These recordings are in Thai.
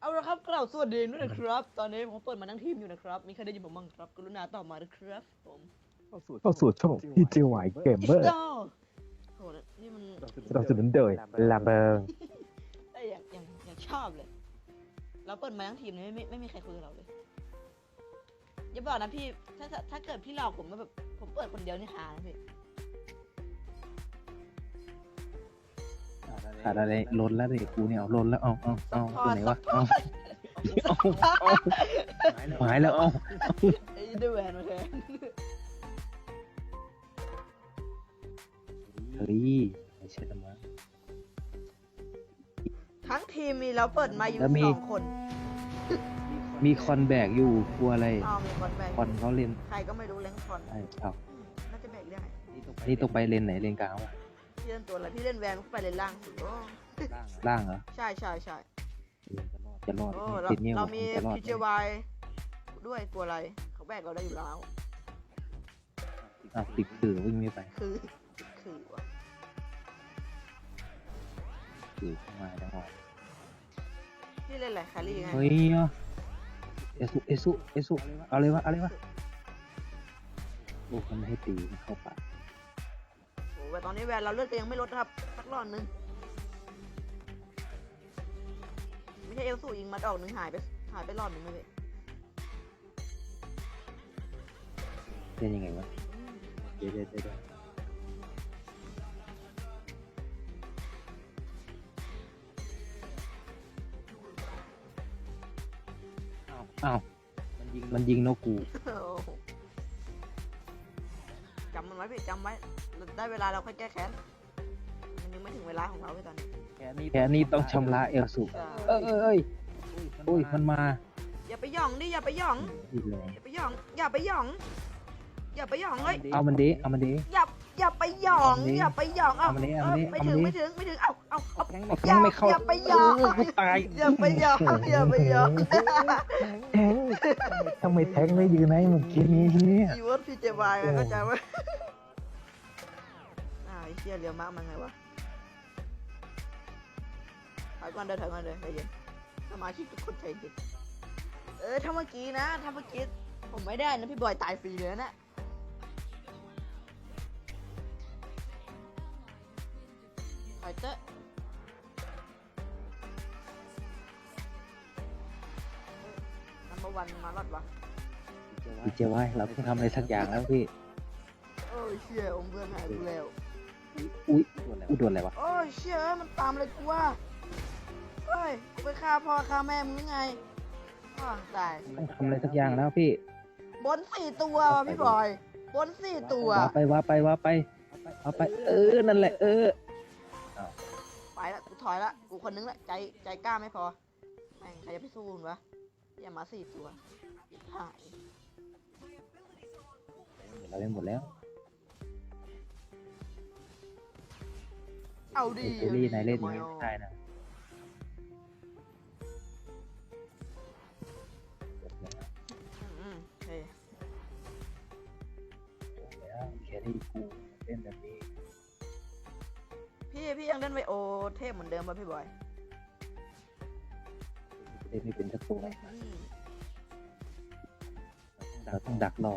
เอาละครับกล่าวสวัสดีด้วยนะครับ ตอนนี้ผมเปิดมาทั้งทีมอยู่นะครับ มีใครได้ยินผมบ้างครับ กรุณาตอบมาด้วยครับผมเข้าสู่ช่อง PGY Gamer อ้าวโหนี่มันสนับสนุนโดยลาเบิงไอ้ยอย่างอย่างอย่างชอบเลย เราเปิดมาทั้งทีมเลยไม่ไม่ไม่มีใครคุยกับเราเลย อย่าบอกนะพี่ ถ้าถ้าถ้าเกิดพี่หลอกผมมาแบบผมเปิดคนเดียวนี่หานะพี่ ขาดอะไรล้นแล้วเด็กกูเนี่ยเอาล้นแล้วเอาเอาเอาพอตัวไหนวะซัพพเอาอร์ตเอาเอาหายแล้วเอาไอ้ด้วยแหวนมาแทนเฮ้ยไม่ใช่ธรรมะทั้งทีมมีเราเปิดมาอยู่แล้วมีสองคน มีคอนแบกอยู่กลัวอะไรอ้าวมีคนแบกคอนเขาเล่นใครก็ไม่รู้เล้งคอนไอ้เอาอืมน่าจะแบกได้นี่ต้องไปเลนไหนเลนกลางวะพี่ เล่นตัวอะไรพี่เล่นแวนไปเลนล่างสุดโอ้ล่างเหรอใช่ใช่ใช่จะรอดโอ้จะรอดเราติดเนี่ยเรามีจะรอดพีเจวด้วยตัวอะไรเขาแบกเราได้อยู่แล้วอะติดสื่อวิ่งไม่ไปคือคือวะสื่อเข้ามาจังหวะพี่เล่นอะไรแครี่ไงเฮ้ยเอสุเอสุเอสุเอาเลยวะเอาเลยวะโอ้มันไม่ให้ตีมันเข้าปากโอ้ แต่ตอนนี้แวนเราเลือดก็ยังไม่ลดนะครับสักรอบนึงไม่ใช่เอลสูยิงมัดออกหนึ่งหายไปหายไปรอบหนึ่งเลยเล่นยังไงวะเดี๋ยวเดี๋ยวเดี๋ยวเดี๋ยวอ้าวมันยิงนกกู โอ้โหจำมัน ไว้พี่จำไว้ ได้เวลาเราค่อยแก้แค้น มันยังไม่ถึงเวลาของเราเลยตอนนี้แค่นี้ต้องชำระเอลสุใช่เอ้ยเอ้ยเอ้ยอุ้ยมันมาอย่าไปหย่องดิอย่าไปหย่อง อีกแล้วอย่าไปหย่อง อย่าไปหย่อง อย่าไปหย่องเลยเอามันดีเอามันดีอย่าอย่าไปหย่องเอามาดิอย่าไปหย่องเอาเอามาดิเอเอามาดิอไม่เอาถึมางดิไม่ถึงไม่ถึงเอาเอาเอาแทงอย่าไม่เข้าอย่าไปหย่องเกูตายอย่าไปหย่องอย่าไปหย่องแทงทำไมแทงไม่ยืนให้เมื่อกี้นี้เนี่ยอีเวิร์ดพี่เจวายเข้าใจไหมอ่าไอ้ เชี่ยเรียวมากมันไงวะถอยก่อนเดินถอยก่อนเดินใจเย็นสมาชิกทุกคนใจเย็นเออถ้าเมื่อกี้นะถ้าเมื่อกี้ผมไม่ได้นะพี่บอยตายฟรีเลยนะถอยเตอะนัมเบอร์วันมารอดวะพี่เจไว้เราต้องทำอะไรสักอย่างแล้วพี่ โอ้ยเชี่ยองค์เพื่อนหายไปแล้ว อุ้ยอุ้ยโดนอะไรวะ โอ้ยเชี่ยเอ้ยมันตามเลยกูว่าเฮ้ยกูไปฆ่าพ่อฆ่าแม่มึงหรือไงอ้าวตายต้องทำอะไรสักอย่างแล้วพี่บนสี่ตัวว่ะพี่บอยบนสี่ตัวว่าไปว่าไปว่าไปว่าไป เออ นั่นแหละ เออ ไปละกูถอยละกูคนนึงละใจใจกล้าไม่พอแม่งใครจะไปสู้มึงวะอย่ามาสี่ตัวหายเราเล่นหมดแล้ว เอาดีเอลี่นายเล่นทำไม่ไมอะได้นะอืมเฮ้ยแล้วแครี่กูเล่นแบบนี้พี่พี่ยังเล่นไวโอเทพเหมือนเดิมป่ะพี่บอยเล่นไม่เป็นสักตัวอืมเราต้องดักรอ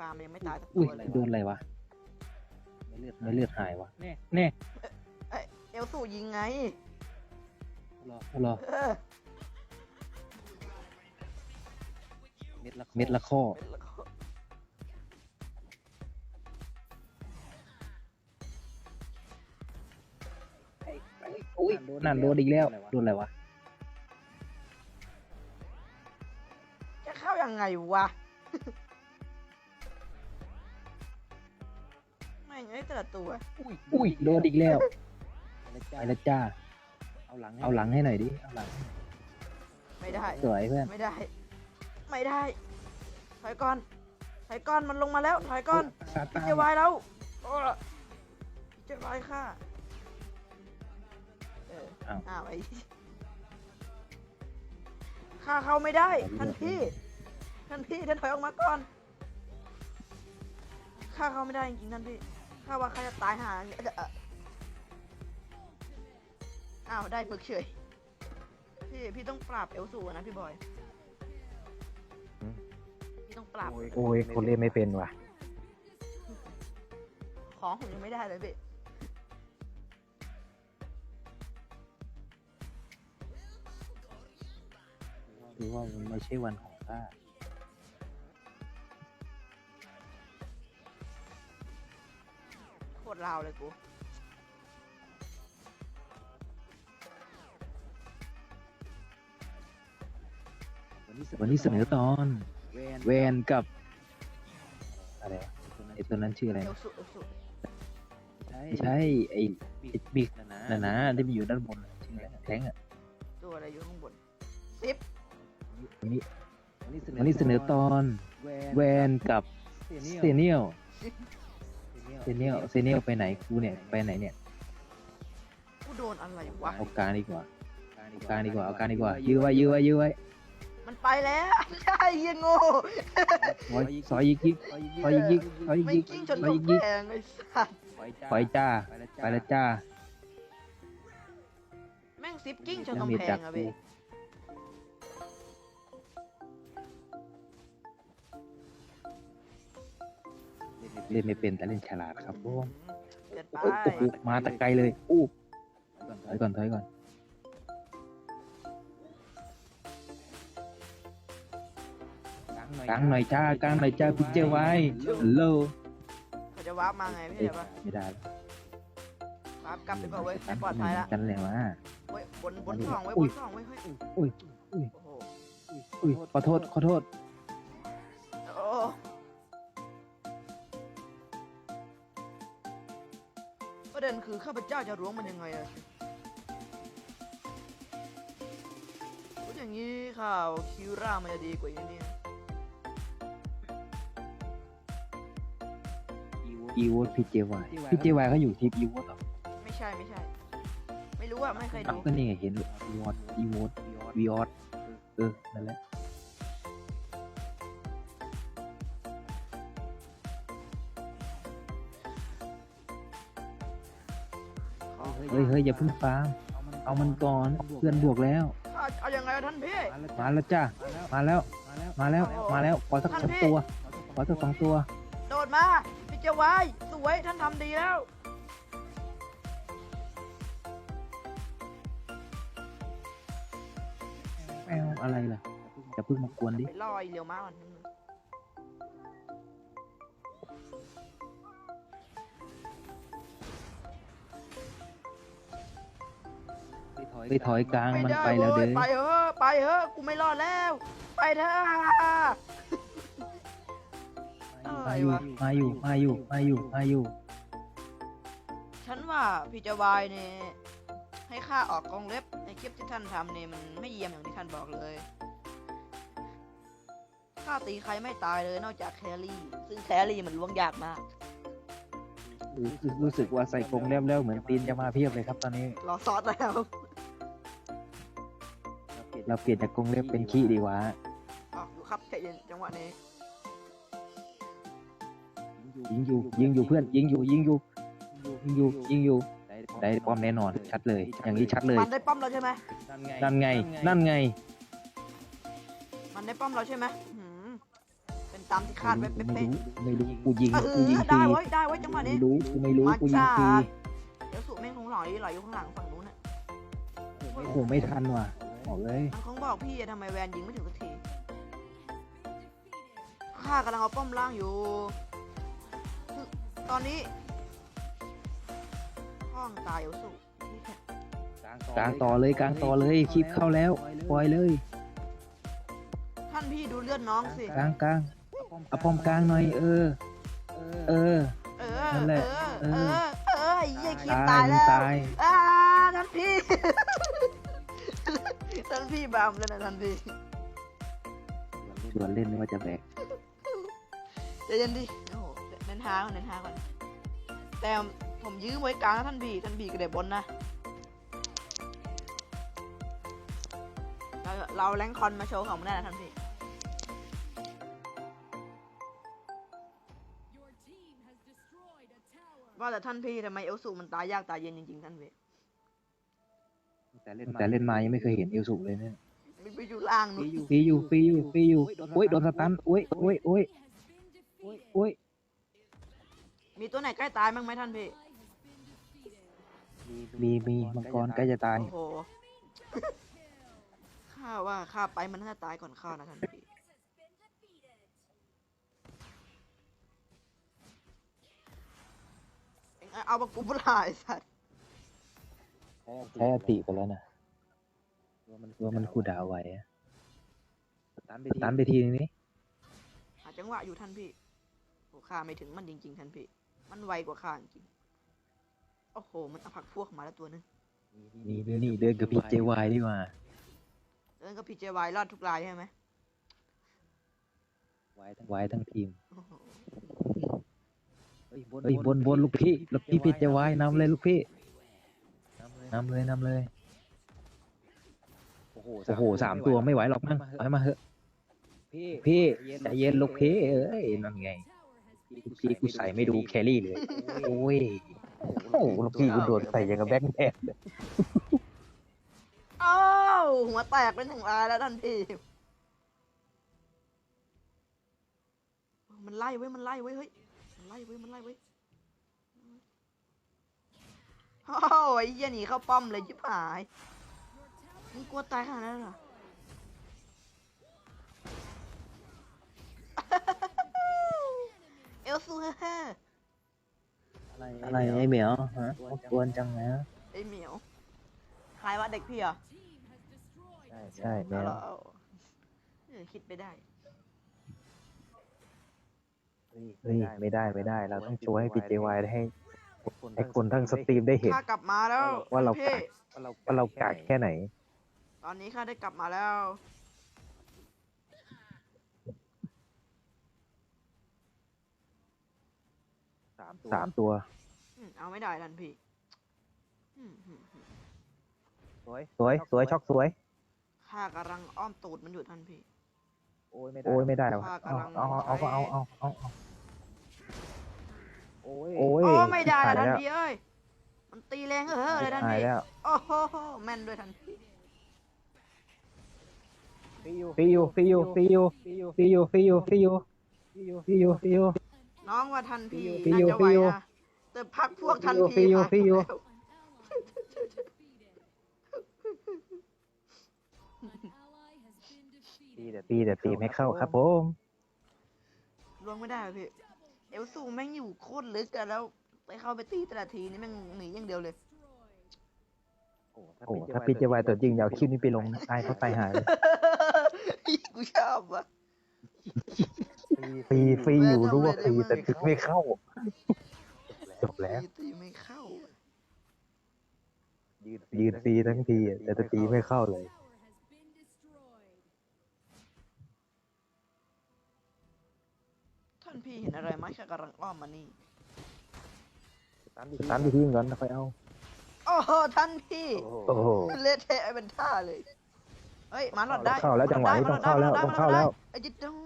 ฟาร์มยังไม่ตายสักอุ้ตัยวเลยโดนอะไรวะไม่เลือดไม่เลือดหายวะแน่แน่เอลสูยิงไง รอรอเออเม็ดละเม็ดละข้อเป็นละครอุ้ยนั่นโดนอีกแล้วโดนอะไรวะจะเข้ายังไงวะ งไอ้แต่ละตัวอุ้ยโดนอีกแล้วไปแล้วจ้า เอาหลังเอาหลังให้หน่อยดิ เอาหลัง ไม่ได้ สวยเพื่อน ไม่ได้ ไม่ได้ ถอยก่อน ถอยก่อน มันลงมาแล้ว ถอยก่อนซาพี่ตาจะวายแล้วโอ้พี่จะวายค่ะเอออ้าวไอ้ข้าเข้าไม่ได้ ท่านพี่ ท่านพี่ท่านถอยออกมาก่อนขฆ่าเขาไม่ได้จริงๆท่านพี่ ข้าว่าข้าจะตายหาเอ่อเอ่ออ้าวได้ฝึกเฉย พี่พี่ต้องปราบเอลสูนะพี่บอย อืม พี่ต้องปราบ โอ้ยคนเล่นไม่เป็นว่ะ ของผมยังไม่ได้เลยพี่คือว่ามันไม่ใช่วันของข้า รลาวเลยกูวันนี้เสนอตอนแวนกับอะไรวะไอตัวนั้นชื่ออะไร เอลสุเอลสุไม่ใช่ไอไอบิ๊กนะนะที่มันอยู่ด้านบนน่ะชื่ออะไรแทงอะตัวอะไรอยู่ข้างบนซิปวันนี้วันนี้เสนอตอนแวนกับเซเนียล เซเนียลเซเนียลไปไหนกูเนี่ยไปไหนเนี่ยกูโดนอะไรวะ เอากลางดีกว่าเอากลางดีกว่าเอากลางดีกว่ายื้อไว้ยื้อไว้ยื้อไว้มันไปแล้ว ใช่เหี้ยังโง่ซอยซอยยิกยิกซอยยิกยิกซอยยิกไม่ยิกกิ้งจนซอยตยิกกยิกแพงไอ้สัสปล่อยจ้าไปแล้วจ้าแม่งซิปกิ้งจนแล้วกำมีแพดังกอะกูพี่ เล่นไม่เป็นแต่เล่นฉลาดครับผมเกิดไปโอ้โหมาแตะไกลเลยอู้ถอยก่อนถอยก่อนกลางหน่อยจ้ากลางหน่อยจ้าพิเจอร์ไว้โลเขาจะวาร์ปมาไงพี่เอ้ยเดี๋ยวปะไม่ได้แล้ววาร์ปกลับดีกว่าเว้ยไม่ปลอดภัยละกันเลยวะเว้ยบนบนสองเว้ยอุ้บยนสองเว้ยเฮ้ยอุ้ยโอ้โหอุ้ยขอโทษขอโทษ คือข้าพเจ้าจะล้วงมันยังไงอะพูดอย่างนี้ข่าวคิวร่ามันจะดีกว่าอย่างนี้อีวอตพีเจวายพีเจวายเขาอยู่ทีมอีวอตหรอไม่ใช่ไม่ใช่ ไม่รู้อะไม่เคยอ้าวดูก็นี่ไงเห็นอีวอตอีวอตวีออตเออนั่นแหละ เฮ้ยเฮ้ยอย่าเพิ่งฟาร์มเอามันก่อนเพื่อนบวกแล้ว เอาเอายังไงอะท่านพี่ มาแล้วจ้ามาแล้ว มาแล้ว มาแล้ว ขอสักสองตัว ขอสักสองตัว โดดมาพี่เจาวายสวยท่านทำดีแล้ว แมวอะไรล่ะอย่าเพิ่งมากวนดิ ไปลอยเร็วมากก่อน ไปถอยกลางมันด้ไปแล้วเด้ว้ยอไปเถอะไปเถอะกูไม่รอดแล้ว ไปเถอะอะไรมาอยู่วะมาอยู่มาอยู่มาอยู่มาอยู่ ฉันว่าพี่เจาวายเนี่ยให้ข้าออกกองเล็บในคลิปที่ท่านทำเนี่ยมันไม่เยี่ยมอย่างที่ท่านบอกเลยข้าตีใครไม่ตายเลยนอกจากแครี่ ซึ่งแครี่มันล้วงยากมากรู้สึกรู้สึกว่าใส่กรงแล้วแล้วเหมือนตีนจะมาเพียบเลยครับตอนนี้ รอซอสแล้ว เราเปลี่ยนจากกรงเล็บเป็นขี้ดีกว่าออกอยู่ครับใจเย็นจังหวะนี้ยิงอยู่ยิงอยู่เพื่อน ยิงอยู่ยิงอยู่ยิงอยู่ยิงอยู่ได้ป้อมแน่นอนชัดเลย อย่างนี้ชัดเลย มันได้ป้อมเราใช่ไหมนั่นไง นั่นไง มันได้ป้อมเราใช่ไหมหืมเป็นตามที่คาดไว้ไม่เป๊ะรู้ไม่รู้กูยิงๆเอกูยิงอฟรีได้ไว้ยได้ไว้ยจังหวะไม่นี้รู้กูไม่รู้กูยิงฟรีเดี๋ยวสุแม่งคงหล่อยไหลอยู่ข้างหลังฝั่งนู้นน่ะโอ้โหไม่ทันว่ะ บอกเลยมันคงบอกพี่อะทำไมแวนยิงไม่ถึงสักที ข้ากำลังเอาป้อมล่างอยู่คือตอนนี้ห้องตายเอาสุนี่แค่กลางต่อเลยกลางต่อเลยคลิปเข้าแล้วปล่อยเลยท่านพี่ดูเลือดน้องสิ กลางกลางเอาป้อมกลางหน่อยเออ เออ เออนั่นแหละเออ เออ เออไอ้เหี้ยคิดตายตายมึแล้งวตาย พี่บามแล้วนะท่านพี่ชวนเล่นไม่ว่าจะแบกใจเย็นดิโอ้โหเน้นหาก่อนเน้นหาก่อน แต่ผมยื้อไว้กลางนะท่านพีท่านพี่ก็เด็บนนะเราเราแรงคอนมาโชว์ของมันได้นะท่านพี่ว่าแต่ท่านพี่ทำไมเอลสูมันตายยากตายเย็นจริงๆท่านพี่ แต่เล่นแต่เล่นมายังไม่เคยเห็นเอลสุเลยเนี่ยมันไปอยู่ล่างนู้นฟรีอยู่ฟรีอยู่ฟรีอยู่โอ้ยโดนสตันโอ้ยโอ้ยโอ้ยโอ้ยมีตัวไหนใกล้ตายบ้างไหมท่านพี่ มีมีมังกรใกล้จะตายโอ้โหข้าว่าข้าไปมันน่าจะตายก่อนข้านะท่านพี่เอ็งเอาปะกูปลายสัตว์ ใช้อติไปแล้วนะว่ามันคูลดาวน์ไว้อะตันไปทีนึงนี้หาจังหวะอยู่ท่านพี่โอ้ข้าไม่ถึงมันจริง ๆ ท่านพี่ มันไวกว่าข้าจริงโอ้โห มันเอาผักพวกมาแล้วตัวนึงนี่นี่นี่เดินกับพี่เจวายดีกว่าเอินก็พีเจวายรอดทุกรายใช่ไหมไว้ทั้งไว้ทั้งทีมโอ้โหเฮ้ยบนบนลูกพี่ลูกพี่พี่เจวายนำเลยลูกพี่ นำเลยนำเลยโอ้โหสามตัวไม่ไหวหรอกมั้งไปมาเถอะพี่ใจเย็นลูกพี่เอ้ยนั่นไงลูกพี่กูใส่ไม่ดูแครี่เลยโอ้ยโอ้โหลูกพี่กูโดนใส่อย่างกับแบงค์แทนเลยอ้าวหัวแตกเป็นหนึ่งรายแล้วท่านพี่มันไล่ไว้ยมันไล่ไว้ยเฮ้ยมันไล่ไว้ยมันไล่ไว้ย โอ้าวไอ้เหี้ยหนีเข้าป้อมเลยชิบหายมึงกลัวตายขนาดนั้นเหรอเอลซูเฮ่อะไรไอ้เหมียวฮะกวนจังนะไอ้เหมียวใครว่าเด็กพี่เหรอใช่แมเอาวเหรอเอาเออคิดไปได้ เฮ้ยไม่ได้ไม่ได้ เราต้องโชว์ให้พี่เจวายให้ ให้คนทั้งสตรีมได้เห็น ข้ากลับมาแล้วว่าเราพี่ว่าเรากากแค่ไหน ตอนนี้ข้าได้กลับมาแล้ว สามตัวอืมเอาไม่ได้ทันพี่อืมอืมอืมสวยสวยช็อกสวย ข้ากำลังอ้อมตูดมันอยู่ทันพี่ โอ้ยไม่ได้หรอกข้าเอากำลังเอาเอาเอาเอาเอาเอาเอา โอ้ยโอ้ไม่ได้หาละยทันแล้วพี่เอ้ย มันตีแรงเออเลยทันหายพี่แล้วโอ้โหแม่นด้วยทันพี่ฟิวฟิวฟิวฟิวฟิวฟิวฟิวฟิวฟิวน้องว่าทันพี่ฟิน่าวจะไหวฟิวนะแต่พักพวกทันฟิพี่วหายฟิวหมดแล้วตีแต่ตีแต่ตีไม่เข้าครับผมลวงไม่ได้อะพี่ เอลซูแม่งอยู่โคตรลึกอะแล้วไปเข้าไปตีแต่ละทีนี่แม่งหนีอย่างเดียวเลย โอ้ถ้าพี่เจวายตัวจริงอย่าเอาคลิปนี้ไปลงนะตายเขาตายหายเลยกูชอบว่ะ ฟรีฟรีอยู่รู้ว่าฟรีแต่ถึงไม่เข้า จบแล้ว ตีตีไม่เข้าอะยืนฟรีทั้งทีอะแต่ตีไม่เข้าเลย ท่านพี่เห็นอะไรไหมข้ากำลังอ้อมมานี่ตามที่ทีมก่อนแล้วค่อยเอาโอ้โหท่านพี่โอ้โหเละเทะเป็นท่าเลยเฮ้ยหมาหลอดได้เข้าแล้วจังหวะนี้ต้องเข้าแล้วต้องเข้าแล้วไอ้จิตต้อง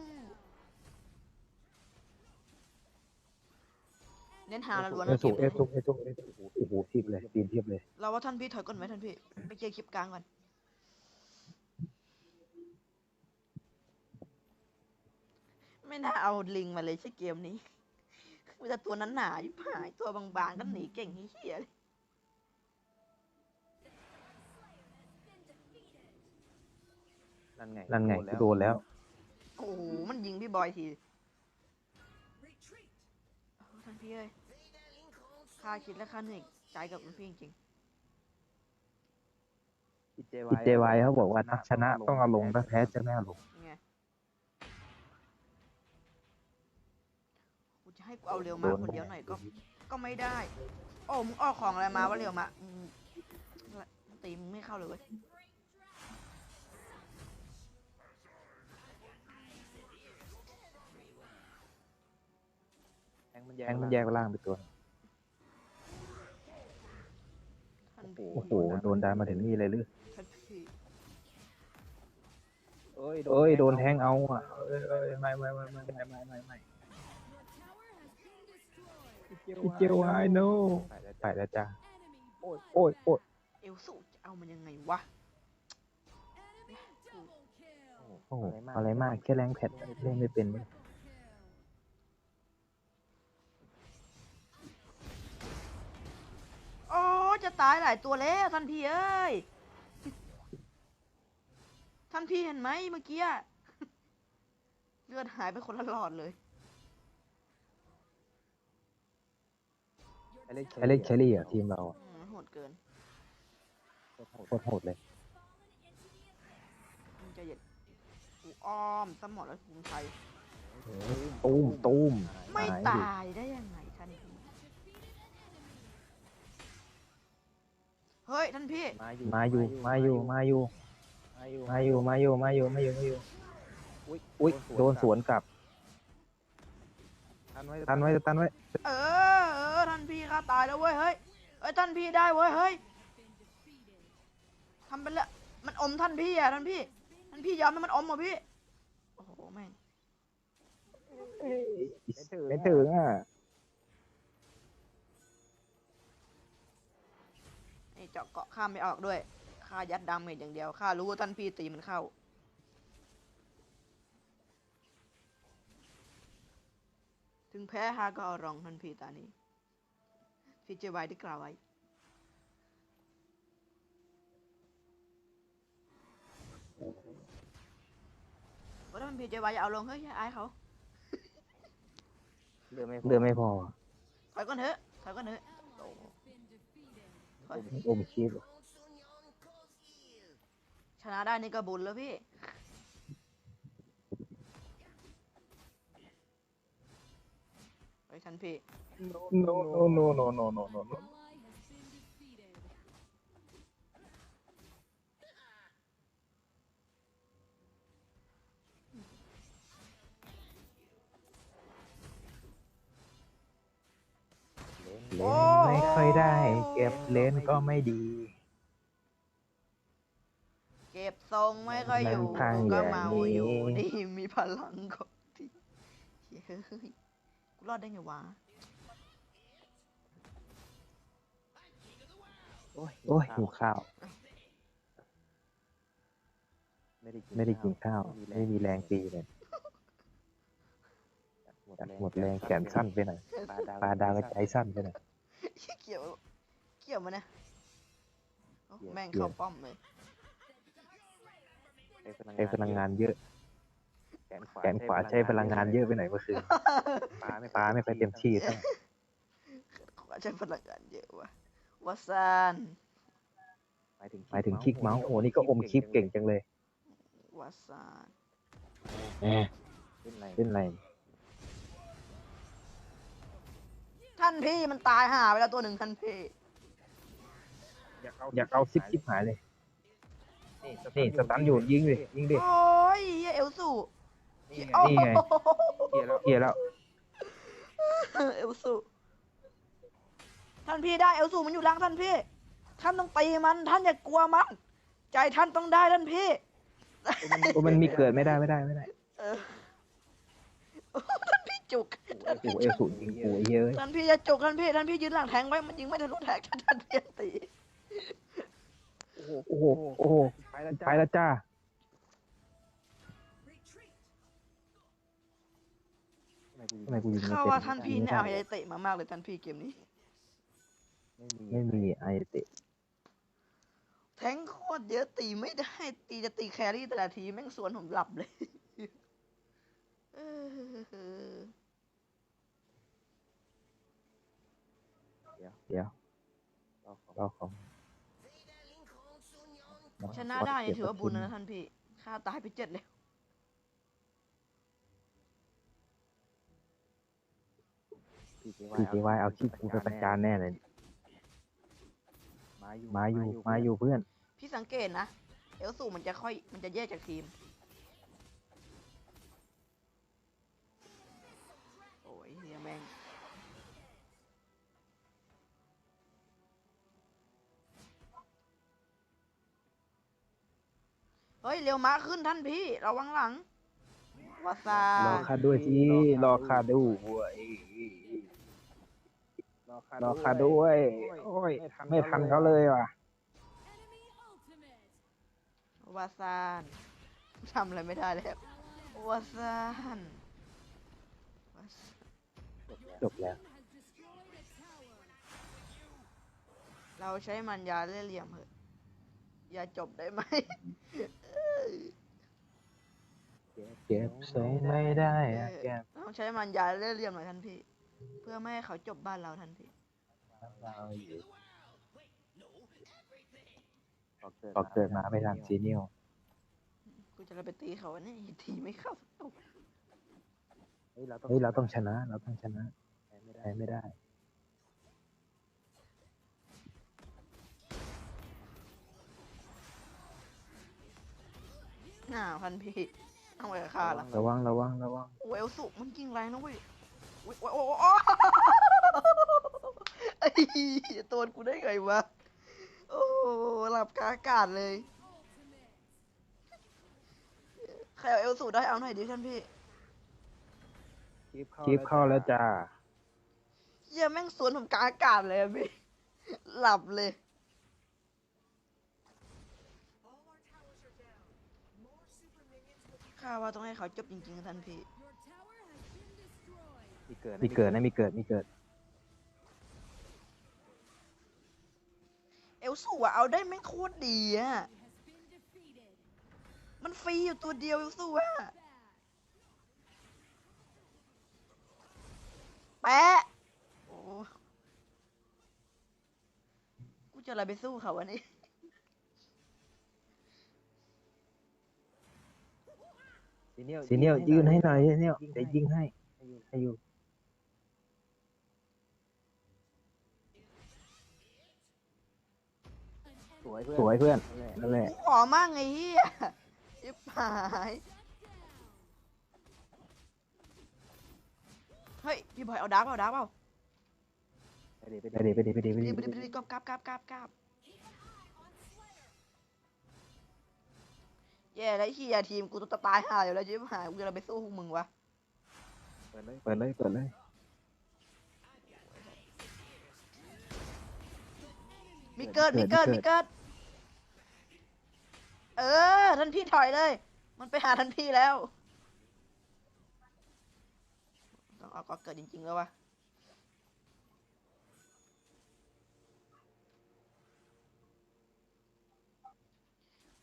เน้นหาละล้วนเอนะสุเอสุเอสุเอสุโอ้โหทีบเลยทีมเทียบเลยเราว่าท่านพี่ถอยก่อนไหมท่านพี่ไปเคลียร์คลิปกลางก่อน ไม่น่าเอาลิงมาเลยใช่เกมนี้มันจะตัวนั้นหนาๆอยู่ผายตัวบางๆก็หนีเก่งเฮี้ยๆเลยนั่นไงนั่นไงกูโดนแล้ว โอ้โห มันยิงพี่บอยทีโอ้ท่านพี่เอ้ยข้าคิดและข้าเหนื่อยใจกับคุณพี่จริงพี่เจวายเขาบอกว่าถ้าชนะต้องเอาลงถ้าแพ้จะไม่เอาลง ๆไงกูจะ ให้กูเอาเร็วมาคนเดียวหน่อยก็ ก็ไม่ได้ โอ้มึงออกของอะไรมาวะเร็วมาอืมตีมึงไม่เข้าเลยเว้ยแทงมันแยกล่างไปตัว ท่านพี่โอ้โห โดนได้มาถึงนี่เลยหรือท่านพี่เอ้ย โดนแทงเอาอะเอ้ยเอ้ยไม่ไม่ไม่ไม่ไม่ไม่ไม่ไม่ พี่เจวายโนไปแล้วจ้าโอ้ยโอ้ยโอ้ยเอลสูจะเอามันยังไงวะโอ้โหอะไรมากแค่แรงแพดเล่นไม่เป็นโอ้จะตายหลายตัวแล้วท่านพี่เอ้ยท่านพี่เห็นไหมเมื่อกี้อะเลือดหายไปคนละหลอดเลย ไอเล็กแครี่อะทีมเราอะอืมโหดเกินโคตรโหดเลยมึงใจะเย็นกูอ้อมสมอแล้วภูมิไทยตูมตูมไม่หายดิตายได้ยังไงท่านพี่เฮ้ยท่านพี่มาอยู่มาอยู่มาอยู่มาอยู่มาอยู่มาอยู่มาอยู่มาอยู่อุ้ยโดนสวนกลับ ตันไว้ตันไว้ เออเออท่านพี่ข้าตายแล้วเว้ยเฮ้ยเฮ้ยท่านพี่ได้เว้ยเฮ้ยทำเป็นละมันอมท่านพี่อะท่านพี่ท่านพี่ยอมให้มันอมเหรอพี่โอ้โหแม่งไม่ถึงอะไอ้เจาะเกาะข้ามไม่ออกด้วยข้ายัดดาเมจอย่างเดียวข้ารู้ว่าท่านพี่ตีมันเข้า ถึงแพ้ฮาก็เอารองท่านพี่ตานี้พี่เจวายได้กล่าวไว้ ว่าถ้ามันพี่เจวายอย่าเอาลงเฮ้ยอย่าอายเขาเรือไม่พอถอยก่อนเถอะถอยก่อนเถอะถอยอมชีพชนะได้นี่ก็บุญแล้วพี่ ไปท่านพี่โนโนโนโนโนโนโนเล่นไม่ค่อยได้ เก็บเลนก็ไม่ดี เก็บทรงไม่ค่อยอยู่นั่งทางก็อย่างเมานี้อยู่ดีมีพลังก็ดีเฮ้ยกู รอดได้ไงวะ โอ้ยหิวข้าวไม่ได้กินข้าว ไม่มีแรงตีเลยจัดหมดแรงแขนสั้นไปหน่อยปลาดาวก็ใจสั้นไปหน่อยเกี่ยว เกี่ยวมาเนี่ยโอ้เกี่ยวแม่งเกี่ยวเข้าป้อมเลยใช้พลังงานเยอะ แขนขวาใช้พลังงานเยอะไปหน่อยเมื่อคืนปลาไม่ปลาไม่ค่อยเต็มที่เท่าไหร่ขอใช้พลังงานเยอะวะวาซานหมายถึงคลิกเมาส์โอ้นี่ก็อมคลิปเก่งจังเลยวาซานแหมเล่นไรท่านพี่มันตายห่าไปแล้วตัวหนึ่งท่านพี่ อยากเอาซิปชิปหายเลย นี่สตันอยู่ยิงดิยิงดิ โอ้ยเหี้ยเอลสู นี่โอ้ไงโหเกียร์แล้วเอลสูท่านพี่ได้เอลสูมันอยู่หล่างท่านพี่ ท่านต้องตีมัน ท่านอย่ากลัวมัน ใจท่านต้องได้ท่านพี่โอ้มันมีเกิดไม่ได้ไม่ได้ไม่ได้เออท่านพี่จุกโอ้โหเอลสูยิงโอ้ยเยอะท่านพี่อย่าจุกท่านพี่ท่านพี่ยืนหลังแทงไว้มันยิงไม่ทะลุแทงท่านพี่ตีโอ้โหโอ้โหไปแล้วจ้า ทำไมกูยิงไม่ข้าเป็นว่าท่านพี่เนี่ยเอาไอ้เตะมามากเลยท่านพี่เกมนี้ ไม่มีไอเตะ แทงโคตรเยอะตีไม่ได้ ตีจะตีแครี่แต่ละทีแม่งสวนผมหลับเลยเออเดี๋ยวเราของชนะได้นี่ถือว่าบุญนะท่านพี่ข้าตายไปเจ็ดเลย พี่เจวายเอาคลิปกูไปประจานแน่เลยมาอยู่ มาอยู่เพื่อน พี่สังเกตนะ เอลสูมันจะค่อย มันจะแยกจากทีม โอ้ยเฮียแม่งเฮ้ย เร็วมาขึ้นท่านพี่ ระวังหลังวาซารอคาด้วยที่รอคาดูเว้ย รอคาด้วย โอ้ย ไม่ทันเขาเลยว่ะวาซานทำอะไรไม่ได้แล้ววาซานวาซานจบแล้ว เราใช้มันยาเล่ห์เหลี่ยมเหอะอย่าจบได้ไหมเก็บทรงไม่ได้อะแก้มต้องใช้มันยาเล่ห์เหลี่ยมหน่อยท่านพี่ เพื่อไม่ให้เขาจบบ้านเราท่านพี่เราอยู่พอเกิดมาไม่ทันซีเนียลกูจะไปตีเขาเนี่ยทีไม่เข้าสักตัวเฮ้ยเราต้องชนะ เราต้องชนะแพ้ไม่ได้อ้าวท่านพี่เอาไว้กับข้าละระวังระวังระวังเวลสุมันจริงแรงนะเว้ย อุ๊ยโอ้โอ้โอ้ไอ้เหี้ยตัวกูได้ไงวะ โอ้หลับกลางอากาศเลยใครเอาเอลสูได้เอาหน่อยดิท่านพี่คลิปเข้าแล้วจ้าเหี้ยแม่งสวนผมกลางอากาศเลยอะพี่ หลับเลย ข้าว่าต้องให้เขาจบจริงๆนะท่านพี่ มีเกิดมีเกิดนะมีเกิดมีเกิด เอลสูอะเอาได้ไม่งโคตรดีอะมันฟรีอยู่ตัวเดียวเอลสูอะแปะโอ้กูจะอะไรไปสู้เขาวันนี้ซีเนียลยืนให้หน่อยซีเนียลเดี๋ยวยิงให้ให้อยู่ วยเพื่อนสวยเพื่อนนั่นแหละกูขอมั่งไอ้เหี้ยชิบหายเฮ้ยพี่บอยเอาดาร์กเปล่าดาร์กเปล่าไปดิไปดิไปดิไปดิไปดีดิบดีบดีกราบกราบกราบกราบกราบแย่แล้วไอ้เฮียทีมกูต้องตายห่าอยู่แล้วชิบหายกูจะไปสู้พวกมึงวะเปิดเลยเปิดเลยเปิดเลยมีเกิดมีเกิดมีเกิด เออท่านพี่ถอยเลย มันไปหาท่านพี่แล้ว ต้องเอาก็เกิดจริง ๆ แล้ววะ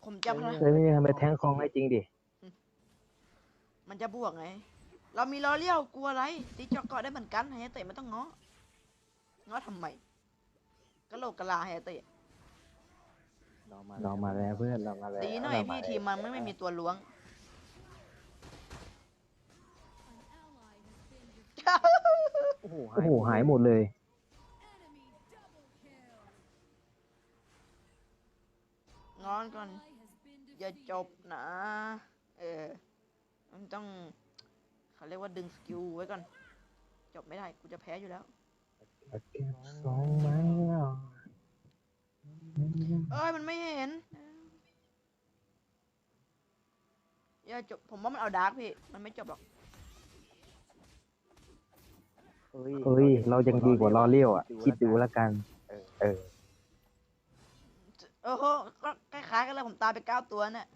ผมจะพะเฮ้ยไม่ทำไมแทงคองให้จริงดิ มันจะบวกไง เรามีล้อเลี้ยวกลัวอะไร ตีจอกเกาะได้เหมือนกันไฮเตะไม่ต้องง้อ ง้อทำไมกะโหลกกะลาไฮเตะ เรามาแล้วเพื่อนเรามาแล้วดีหน่อยพี่ทีมมันไม่ไม่มีตัวล้วงโอ้โหหายหมดเลย งอนก่อน อย่าจบนะ เออ มันต้องเขาเรียกว่าดึงสกิลไว้ก่อน จบไม่ได้ กูจะแพ้อยู่แล้วเก็บสองไม้แล้ว เอ้ยมันไม่เห็นอย่าจบผมว่ามันเอาดาร์กพี่ มันไม่จบหรอก เฮ้ยเรายังดีกว่าลอเลี้ยวอะ คิดดูแล้วกัน เออโอ้โหก็คล้ายๆกันเลยผมตายไปเก้าตัวเนี่ย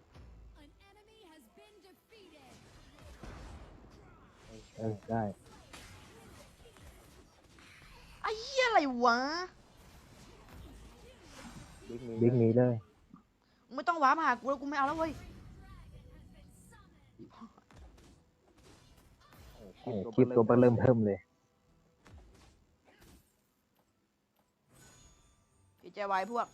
เออได้ไอ้เหี้ยอะไรวะ บิ๊กหนีเลยมึงไม่ต้องว้ามาหากูแล้วกูไม่เอาแล้วเว้ยโอ้คลิปตัวเริ่มเพิ่มเลยพี่ใจไว้พวก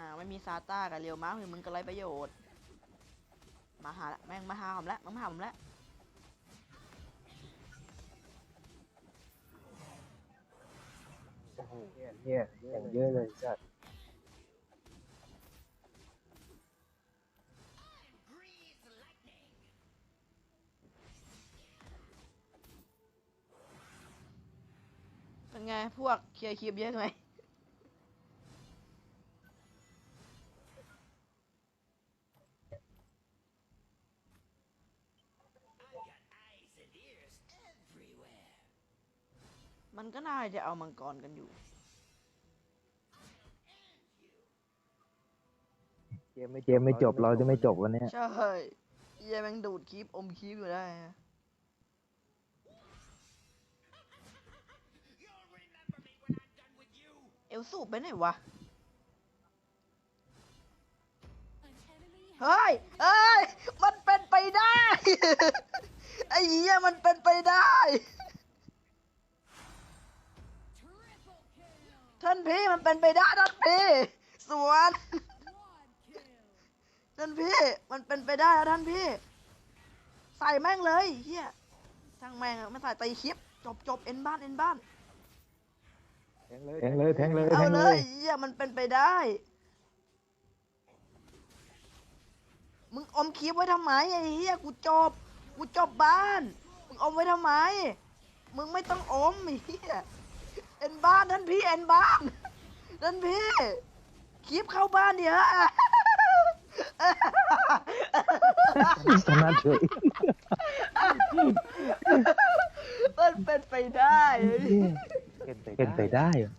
อ่าไม่มีซาต้ากับเรียวม้าคือมึงก็ไรประโยชน์ มาหาละแม่งมาหาผมละมึงมาหาผมละเนี่ยอย่างเยอะเลยจัดเป็นไงพวกเคลียร์คลิปเยอะไหม มั นก็น่าจะเอามังกรกันอยู่ เกมไม่เกมไม่จบเราจะไม่จบวันเนี้ยใช่เหี้ยแม่งดูดคลิปอมคลิปอยู่ได้ฮะเอลสูบไปไหนวะ เฮ้ยเฮ้ย มันเป็นไปได้ ไอ้เหี้ยมันเป็นไปได้ ท่านพี่มันเป็นไปได้ท่านพี่ สวน ท่านพี่มันเป็นไปได้แล้วท่านพี่ ใส่แม่งเลยเฮียช่างแม่งอะไม่ใส่ตีคลิปจบจบเอ็นบ้านเอ็นบ้าน แทงเลยแทงเลยแทงเลยเอาแทงเลเลยยเฮียมันเป็นไปได้ มึงอมคลิปไว้ทำไมไอ้เฮียกูจบ กูจบบ้าน มึงอมไว้ทำไม มึงไม่ต้องอมไอ้เฮีย เอ็นบ้านท่านพี่เอ็นบ้านท่านพี่คลิปเข้าบ้านเดี๋ยวชนะเฉยมันเป็นไปได้เฮ้ยเป็นไปเป็นไปได้เหรอ